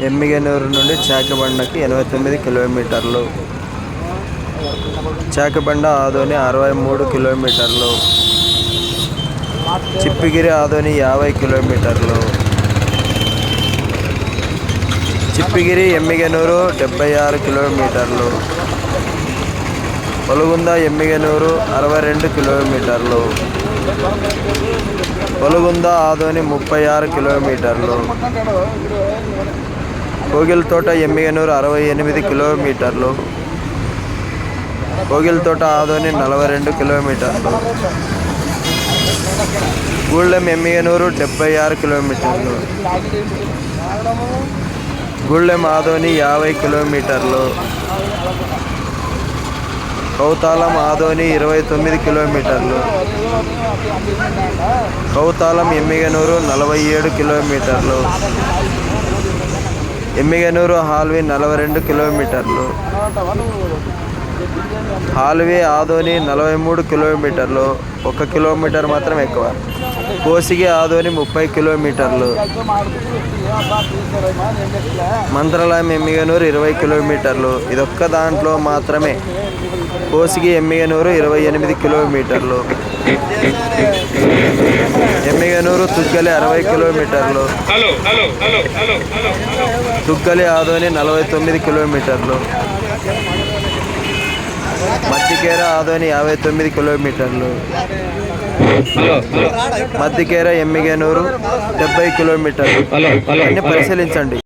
ఎమ్మిగనూరు నుండి చాకబండకి ఎనభై తొమ్మిది కిలోమీటర్లు. చాకబండ ఆదోని అరవై మూడు కిలోమీటర్లు. చిప్పిగిరి ఆదోని యాభై కిలోమీటర్లు. చిప్పిగిరి ఎమ్మిగనూరు డెబ్బై ఆరు కిలోమీటర్లు. పొలుగుంద ఎమ్మిగనూరు అరవై రెండు కిలోమీటర్లు. పొలుగుంద ఆదోని ముప్పై ఆరు కిలోమీటర్లు. కోగిలతోట ఎమ్మిగనూరు అరవై ఎనిమిది కిలోమీటర్లు. కోగిలతోట ఆదోని నలభై రెండు కిలోమీటర్లు. గూళ్ళెం ఎమ్మిగనూరు డెబ్బై ఆరు కిలోమీటర్లు. గూళ్ళెం ఆదోని యాభై కిలోమీటర్లు. కౌతాలం ఆదోని ఇరవై తొమ్మిది కిలోమీటర్లు. కౌతాలం ఎమ్మిగనూరు నలభై ఏడు కిలోమీటర్లు. ఎమ్మిగనూరు హాల్వి నలభై రెండు కిలోమీటర్లు. హాల్వి ఆదోని నలభై మూడు కిలోమీటర్లు. ఒక కిలోమీటర్ మాత్రం ఎక్కువ. కోసిగి ఆదోని ముప్పై కిలోమీటర్లు. మంత్రాలయం ఎమ్మిగనూరు ఇరవై కిలోమీటర్లు. ఇదొక్క దాంట్లో మాత్రమే. కోసిగి ఎమ్మిగనూరు ఇరవై ఎనిమిది కిలోమీటర్లు. ఎమ్మిగనూరు తుగ్గలి అరవై కిలోమీటర్లు. తుగ్గలి ఆదోని నలభై తొమ్మిది కిలోమీటర్లు. మత్తికేర ఆదోని యాభై తొమ్మిది కిలోమీటర్లు. మత్తికేర ఎమ్మిగనూరు డెబ్బై కిలోమీటర్లు. అన్ని పరిశీలించండి.